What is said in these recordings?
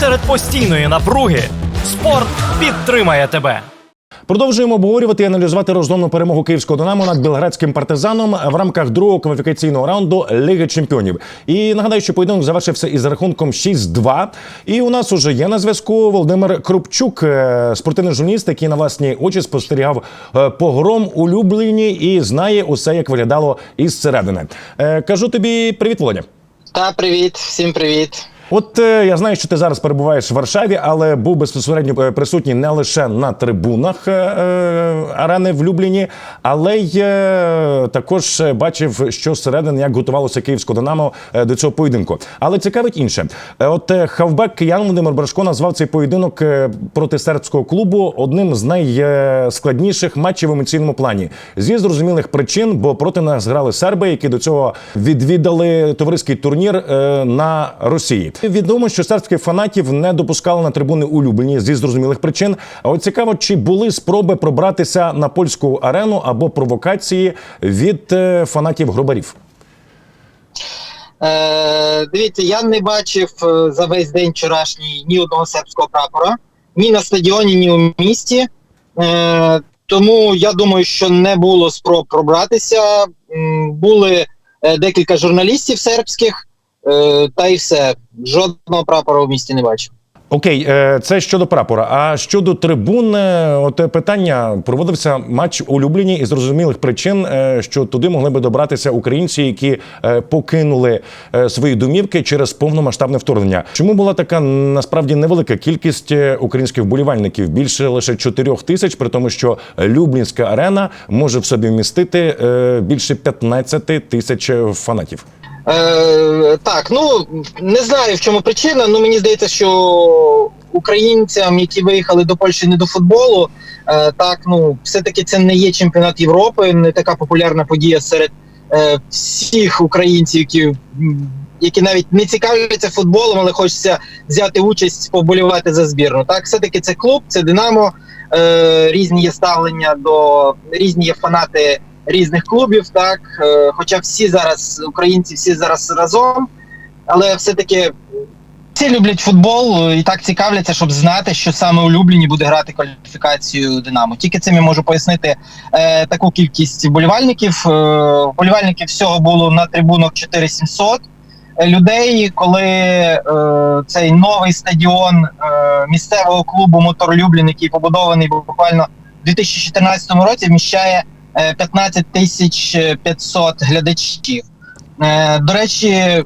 Серед постійної напруги спорт підтримає тебе. Продовжуємо обговорювати і аналізувати розгромну перемогу київського Динамо над білградським партизаном в рамках другого кваліфікаційного раунду Ліги Чемпіонів. І нагадаю, що поєдинок завершився із рахунком 6-2. І у нас уже є на зв'язку Володимир Крупчук, е, спортивний журналіст, який на власні очі спостерігав е, погром у Любліні і знає усе, як виглядало із середини. Е, Кажу тобі привіт, Володя. Та привіт, всім привіт. От е, я знаю, що ти зараз перебуваєш в Варшаві, але був безпосередньо е, присутній не лише на трибунах е, арени в Любліні, але й також бачив, що зсередини як готувалося київське Динамо до цього поєдинку. Але цікавить інше. От хавбек киян Володимир Брашко назвав цей поєдинок проти сербського клубу одним з найскладніших матчів в емоційному плані. Зі зрозумілих причин, бо проти нас грали серби, які до цього відвідали товариський турнір на Росії. Відомо, що сербських фанатів не допускали на трибуни у улюблені зі зрозумілих причин. А от цікаво, чи були спроби пробратися на польську арену або провокації від е, фанатів гробарів. Е, дивіться, я не бачив е, за весь день вчорашній ні одного сербського прапора, ні на стадіоні, ні у місті. Е, тому я думаю, що не було спроб пробратися. Були е, декілька журналістів сербських, та й все. Жодного прапора у місті не бачив. Окей, е, це щодо прапора. А щодо трибун, е, от е, питання проводився матч у Любліні із зрозумілих причин, е, що туди могли би добратися українці, які е, покинули е, свої домівки через повномасштабне вторгнення. Чому була така насправді невелика кількість е, українських вболівальників? Більше лише 4 тисяч, при тому, що Люблінська арена може в собі вмістити е, більше 15 тисяч е, фанатів. Е, так, ну не знаю в чому причина. Ну мені здається, що українцям, які виїхали до Польщі не до футболу, е, так ну все-таки це не є чемпіонат Європи, не така популярна подія серед е, всіх українців, які, які навіть не цікавляться футболом, але хочеться взяти участь, поболівати за збірну. Так, все-таки це клуб, це Динамо. Е, різні є ставлення до різні є фанати різних клубів, так е, хоча всі зараз українці, всі зараз разом, але все-таки всі люблять футбол і так цікавляться, щоб знати, що саме улюблені буде грати кваліфікацію Динамо. Тільки цим я можу пояснити е, таку кількість вболівальників. Е, вболівальників всього було на трибунах 4700 людей, коли е, цей новий стадіон е, місцевого клубу Мотор Люблін, який побудований буквально в 2014 році, вміщає е, 15 тисяч 500 глядачів. Е, До речі, е,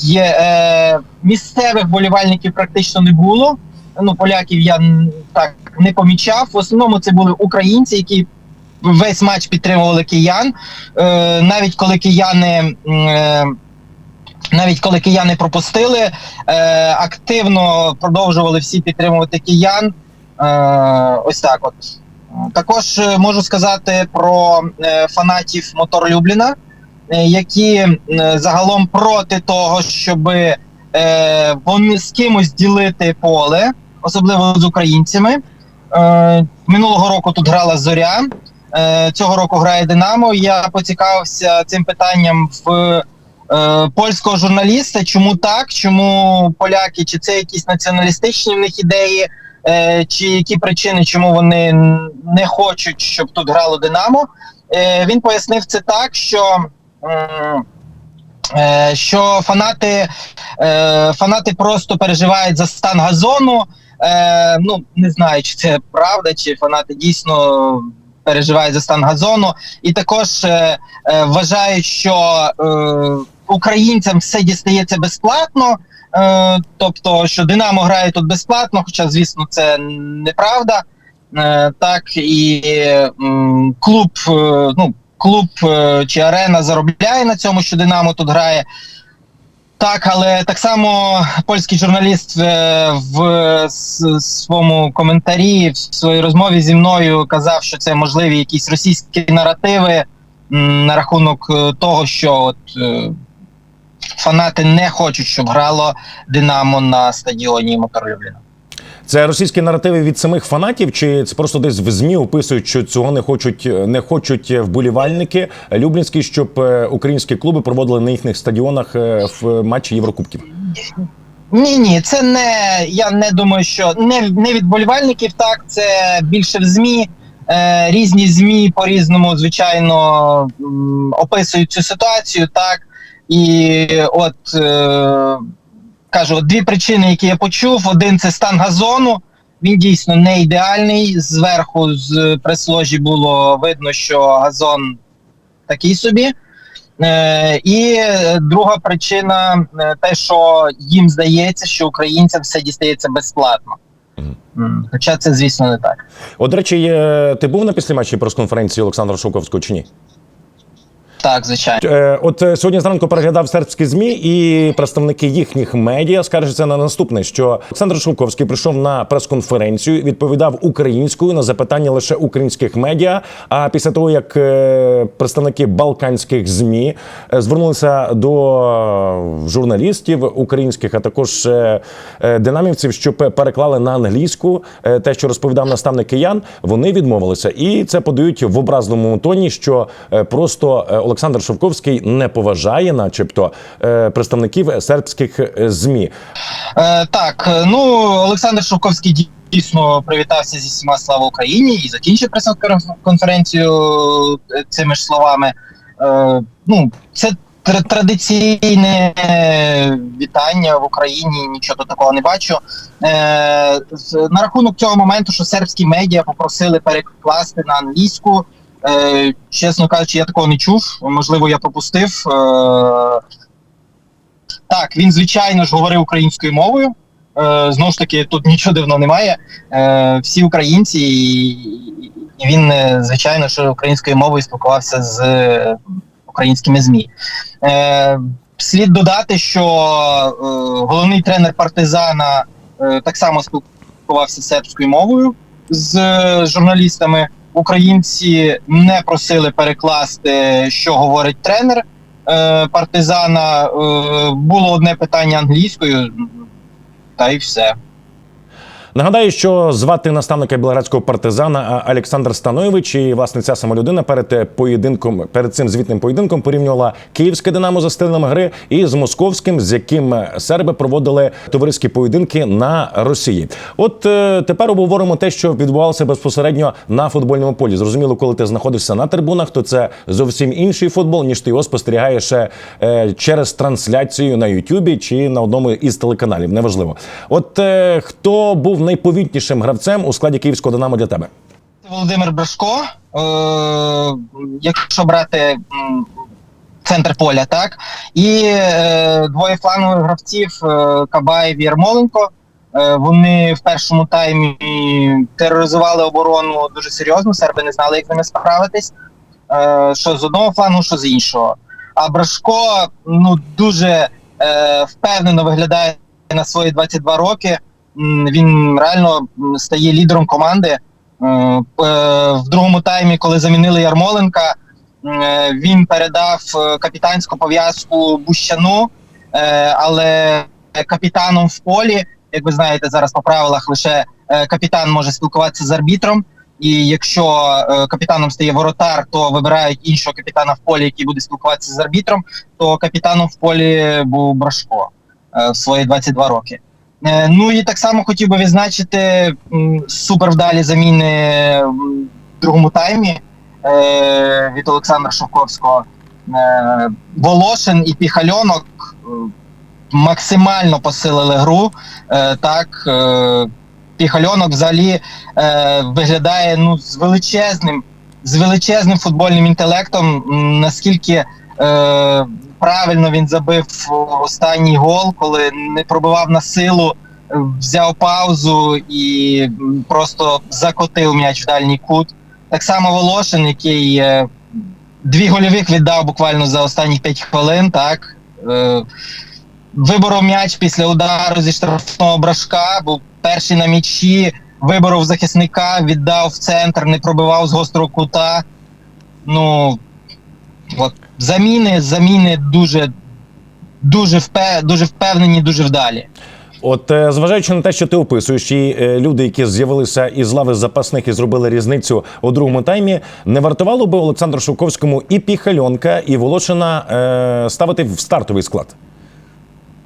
є е, місцевих болівальників практично не було. Ну, поляків я так не помічав. В основному це були українці, які весь матч підтримували киян. Е, Навіть коли кияни. е, навіть коли кияни пропустили, е, активно продовжували всі підтримувати киян. Е, ось так. От також е, можу сказати про е, фанатів Мотор Любліна, е, які загалом проти того, щоб вони з кимось ділити поле, особливо з українцями. Минулого року тут грала Зоря. Цього року грає Динамо. Я поцікавився цим питанням в польського журналіста. Чому так? Чому поляки? Чи це якісь націоналістичні в них ідеї, чи які причини, чому вони не хочуть, щоб тут грало Динамо? Е, він пояснив це так, що. е, Що фанати, е, фанати просто переживають за стан газону. Е, ну не знаю, чи це правда, чи фанати дійсно переживають за стан газону, і також е, вважають, що українцям все дістається безплатно. Тобто, що Динамо грає тут безплатно, хоча, звісно, це неправда. Е, так і клуб, е, ну, клуб е, чи арена заробляє на цьому, що Динамо тут грає. Так, але так само польський журналіст в своєму коментарі в своїй розмові зі мною казав, що це можливі якісь російські наративи на рахунок того, що от фанати не хочуть, щоб грало Динамо на стадіоні Мотор Любліна. Це російські наративи від самих фанатів, чи це просто десь в змі описують, що цього не хочуть, не хочуть вболівальники люблінські, щоб е, українські клуби проводили на їхніх стадіонах е, в матчі Єврокубків? Ні, ні, це не. Я не думаю, що не, не від болівальників, так, це більше в ЗМІ. Е, різні ЗМІ по-різному, звичайно, описують цю ситуацію, так. І от е, кажу, от дві причини, які я почув: один це стан газону. Він дійсно не ідеальний. Зверху з прес-ложі було видно, що газон такий собі. Е, і е, друга причина е, те, що їм здається, що українцям все дістається безплатно. М, Хоча це, звісно, не так. От, до речі, ти був на післяматчі прес-конференції Олександра Шовковського чи ні? Так, звичайно. Е, От е, сьогодні зранку переглядав сербські змі, і представники їхніх медіа скаржаться на наступне: що Олександр Шовковський прийшов на прес-конференцію, відповідав українською на запитання лише українських медіа. А після того, як е, представники балканських змі е, звернулися до журналістів українських, а також е, е, динамівців, щоб переклали на англійську е, те, що розповідав наставник киян, вони відмовилися, і це подають в образному тоні, що е, просто е, Шовковський не поважає, начебто, е, представників сербських е, змі. Е, так, е, ну Олександр Шовковський дійсно привітався зі всіма слава Україні і закінчив прес-конференцію цими ж словами. Е, ну, це традиційне вітання в Україні, нічого такого не бачу. Е, на рахунок цього моменту, що сербські медіа попросили перекласти на англійську. Е, чесно кажучи, я такого не чув. Можливо, я пропустив. Е, так, він звичайно ж говорив українською мовою. Е, знову ж таки, тут нічого дивного немає. Всі українці, і, він, звичайно, що українською мовою спілкувався з українськими ЗМІ. Слід додати, що головний тренер партизана так само спілкувався сербською мовою з журналістами. Українці не просили перекласти, що говорить тренер е, партизана. Е, було одне питання англійською, та й все. Нагадаю, що звати наставника білорадського партизана Олександр Станович, і власне ця сама людина перед е, поєдинком, перед цим звітним поєдинком порівнювала київське динамо за стилем гри і з московським, з яким е, серби проводили товариські поєдинки на Росії. От е, тепер обговоримо те, що відбувалося безпосередньо на футбольному полі. Зрозуміло, коли ти знаходишся на трибунах, то це зовсім інший футбол, ніж ти його спостерігаєш через трансляцію на Ютубі чи на одному із телеканалів. Неважливо. От хто був найповітнішим гравцем у складі київського динамо для тебе? Володимир Брашко. Е, якщо брати центр поля, так і е, двоє флангових гравців е, Кабаєв і Ярмоленко. Е, вони в першому таймі тероризували оборону дуже серйозно. Серби не знали, як ними справитись. Що з одного флангу, що з іншого. А Брашко ну дуже е, впевнено виглядає на свої 22 роки. Він реально стає лідером команди. Е, В другому таймі, коли замінили Ярмоленка, е, він передав е, капітанську пов'язку Бущану, е, але капітаном в полі, як ви знаєте, зараз по правилах лише е, капітан може спілкуватися з арбітром. І якщо е, капітаном стає воротар, то вибирають іншого капітана в полі, який буде спілкуватися з арбітром. То капітаном в полі був Брашко е, в свої 22 роки. Е, Ну і так само хотів би відзначити м, супервдалі заміни в другому таймі е, від Олександра Шовковського. Е, Волошин і Піхальонок максимально посилили гру. Так, Піхальонок взагалі виглядає ну, з величезним, з величезним футбольним інтелектом, наскільки е, правильно він забив останній гол, коли не пробивав на силу, е, взяв паузу і просто закотив м'яч в дальній кут. Так само Волошин, який е, дві гольових віддав буквально за останні 5 хвилин, так. Е, виборов м'яч після удару зі штрафного брашка, був перший на м'ячі, виборов захисника, віддав в центр, не пробивав з гострого кута. Ну от заміни, заміни дуже, дуже, впе, дуже впевнені, дуже вдалі. От, е, зважаючи на те, що ти описуєш, і е, люди, які з'явилися із лави запасних і зробили різницю у другому таймі, не вартувало би Олександру Шовковському і Піхальонка, і Волошина е, ставити в стартовий склад.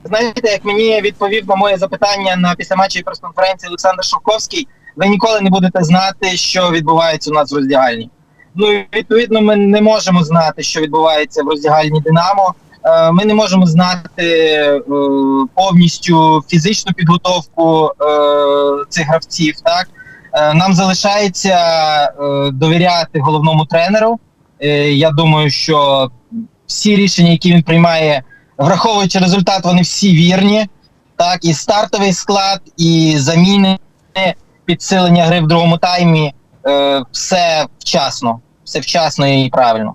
знаєте, як мені відповів на моє запитання на післяматчевій прес-конференції Олександр Шовковський, ви ніколи не будете знати, що відбувається у нас в роздягальні. Ну і відповідно, ми не можемо знати, що відбувається в роздягальні Динамо. Е, Ми не можемо знати е, повністю фізичну підготовку е, цих гравців. Так нам залишається довіряти головному тренеру. Я думаю, що всі рішення, які він приймає, враховуючи результат, вони всі вірні. Так, і стартовий склад, і заміни, підсилення гри в другому таймі. Е, Все вчасно, все вчасно і правильно.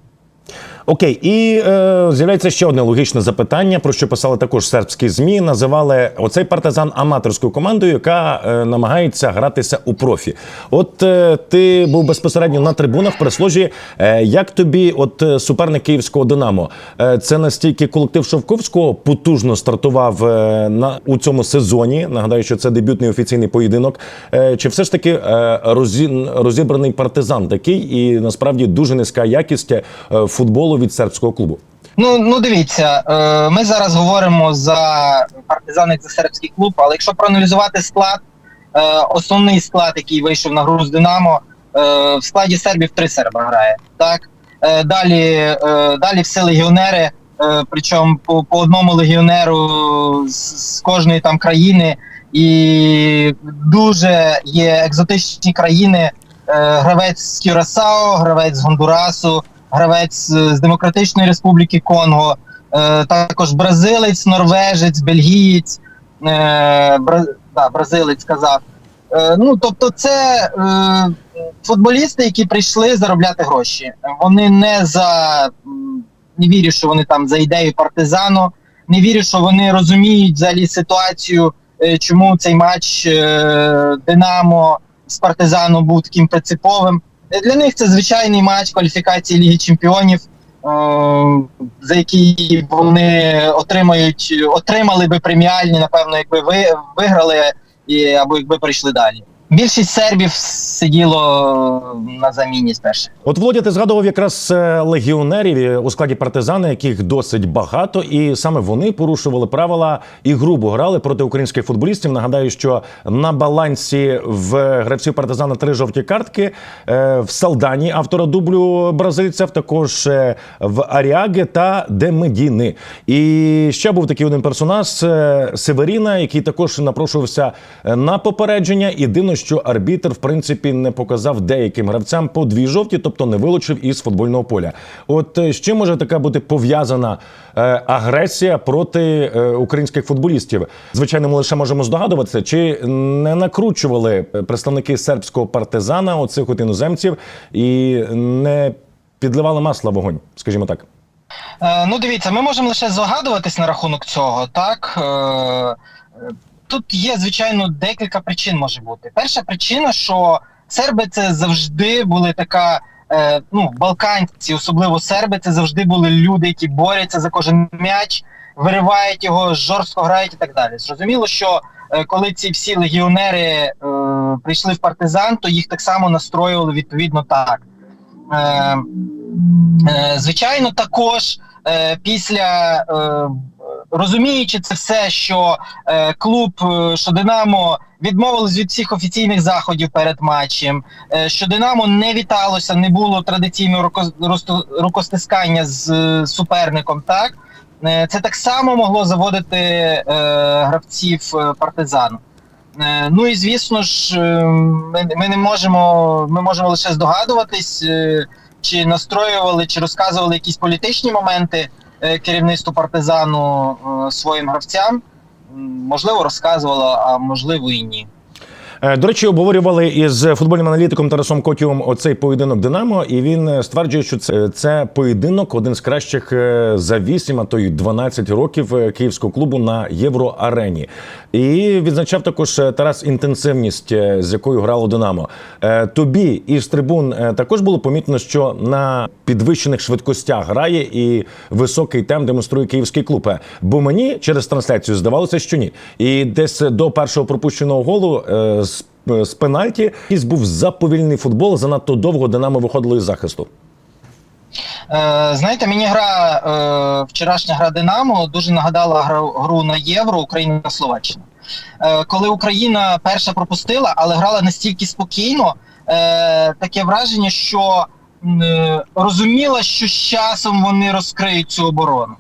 Окей, і е, з'являється ще одне логічне запитання, про що писали також сербські змі. Називали оцей партизан аматорською командою, яка е, намагається гратися у профі. От е, ти був безпосередньо на трибунах в прес-ложі. Е, як тобі, от е, суперник київського Динамо, е, це настільки колектив Шовковського потужно стартував е, на у цьому сезоні? Нагадаю, що це дебютний офіційний поєдинок. Е, чи все ж таки е, розі, розібраний партизан такий, і насправді дуже низька якість е, футболу від сербського клубу? Ну, ну дивіться, е, ми зараз говоримо за партизан як за сербський клуб, але якщо проаналізувати склад, е, основний склад, який вийшов на гру з Динамо, е, в складі сербів три серба грає. Так? Далі, далі всі легіонери, причому по, по одному легіонеру з, з кожної там країни, і дуже є екзотичні країни. Гравець з Кюрасао, гравець з Гондурасу, гравець з Демократичної Республіки Конго, е, також бразилець, норвежець, бельгієць, е, да, бразилець сказав. Е, ну, тобто, це е, футболісти, які прийшли заробляти гроші. Вони не за не вірю, що вони там за ідею партизану, не вірю, що вони розуміють взагалі ситуацію, е, чому цей матч е, Динамо з партизаном був таким принциповим. Для них це звичайний матч кваліфікації Ліги Чемпіонів, за які вони отримають, отримали би преміальні, напевно, якби ви виграли і, або якби прийшли далі. Більшість сербів сиділо на заміні спершу. От Володя, ти згадував якраз е, легіонерів е, у складі партизана, яких досить багато, і саме вони порушували правила і грубо грали проти українських футболістів. Нагадаю, що на балансі в гравців партизана три жовті картки е, в Салдані, автора дублю бразильців, також е, в Аріаге та Демедіни. І ще був такий один персонаж е, Северіна, який також напрошувався е, на попередження. І дивно, що арбітр в принципі не показав деяким гравцям по дві жовті, тобто не вилучив із футбольного поля. От е, з чим може така бути пов'язана е, агресія проти е, українських футболістів? Звичайно, ми лише можемо здогадуватися, чи не накручували представники сербського партизана оцих от іноземців і не підливали масла вогонь, скажімо так. Ну, дивіться, ми можемо лише здогадуватись на рахунок цього, так. Тут є, звичайно, декілька причин може бути. Перша причина, що серби це завжди були така. Е, ну, балканці, особливо серби, це завжди були люди, які борються за кожен м'яч, виривають його, жорстко грають і так далі. Зрозуміло, що е, коли ці всі легіонери е, прийшли в партизан, то їх так само настроювали відповідно так. Е, Е, Звичайно, також е, після е, розуміючи це все, що е, клуб, е, що Динамо відмовилось від всіх офіційних заходів перед матчем, е, що Динамо не віталося, не було традиційного руко- рукостискання з е, суперником. Так Е, це так само могло заводити е, гравців е, партизану. Е, Ну і звісно ж, ми, ми не можемо, ми можемо лише здогадуватись, чи настроювали, чи розказували якісь політичні моменти керівництву партизану е, своїм гравцям. Можливо, розказувала, а можливо і ні. Е, До речі, обговорювали із футбольним аналітиком Тарасом Котівим оцей поєдинок Динамо, і він е, стверджує, що це, це поєдинок один з кращих е, за 8, а то й 12 років київського клубу на євроарені. І відзначав також Тарас інтенсивність, з якою грало Динамо. Тобі із трибун також було помітно, що на підвищених швидкостях грає і високий темп демонструє київський клуб. Бо мені через трансляцію здавалося, що ні. І десь до першого пропущеного голу з, з пенальті якийсь був заповільний футбол. Занадто довго Динамо виходило із захисту. Е, знаєте, мені гра е, вчорашня гра Динамо дуже нагадала гру, на Євро Україна Словаччина. Е, коли Україна перша пропустила, але грала настільки спокійно, е, таке враження, що е, розуміла, що з часом вони розкриють цю оборону.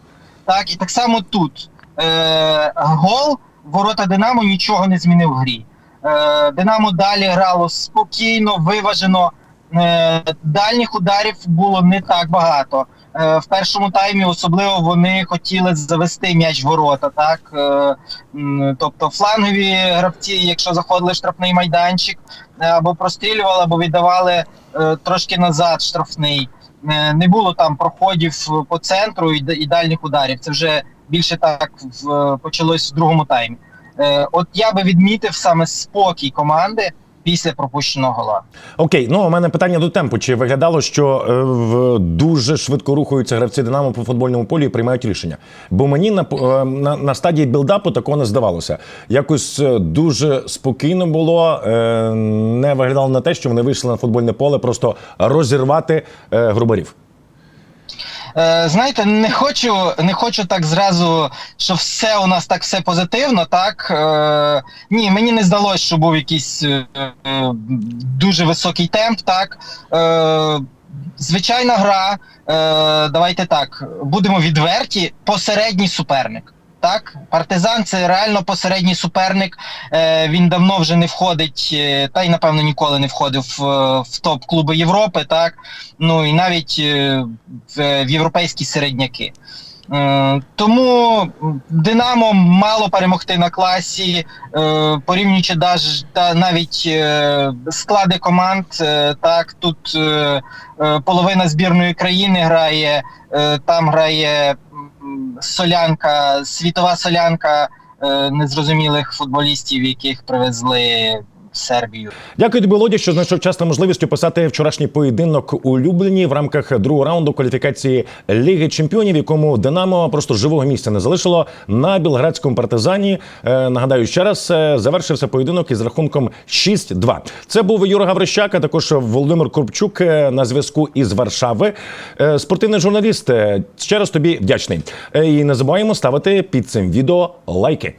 Так, і так само тут е, гол ворота Динамо нічого не змінив в грі. Е, Динамо далі грало спокійно, виважено. Е, дальніх ударів було не так багато. Е, в першому таймі особливо вони хотіли завести м'яч в ворота. Так тобто флангові гравці, якщо заходили в штрафний майданчик, або прострілювали, або віддавали трошки назад штрафний. Не було там проходів по центру і, дальніх ударів. Це вже більше так почалось в другому таймі. Е, От я би відмітив саме спокій команди після пропущеного гола. Окей, ну у мене питання до темпу. Чи виглядало, що е, в дуже швидко рухаються гравці Динамо по футбольному полі і приймають рішення? Бо мені на, е, на, на стадії білдапу такого не здавалося. Якось е, дуже спокійно було, не виглядало на те, що вони вийшли на футбольне поле просто розірвати грубарів. Е, знаєте, не хочу, не хочу так зразу, що все у нас так все позитивно. Так е, ні, мені не здалося, що був якийсь е, е, дуже високий темп. Так е, звичайна гра. Е, давайте так, будемо відверті. Посередній суперник. Так, партизан це реально посередній суперник. Е, він давно вже не входить, е, та й напевно ніколи не входив е, в топ клуби Європи. Так, ну і навіть в, європейські середняки. Тому Динамо мало перемогти на класі, порівнюючи навіть склади команд. Так, тут половина збірної країни грає, там грає солянка, світова солянка е, незрозумілих футболістів, яких привезли Сербію. Дякую тобі, Володя, що знайшов час та можливість описати вчорашній поєдинок у Любліні в рамках другого раунду кваліфікації Ліги Чемпіонів, якому Динамо просто живого місця не залишило на білградському партизані. Е, нагадаю ще раз, е, завершився поєдинок із рахунком 6-2. Це був Юра Гаврищак, а також Володимир Корпчук е, на зв'язку із Варшави. Спортивний журналіст. Ще раз тобі вдячний. І не забуваємо ставити під цим відео лайки.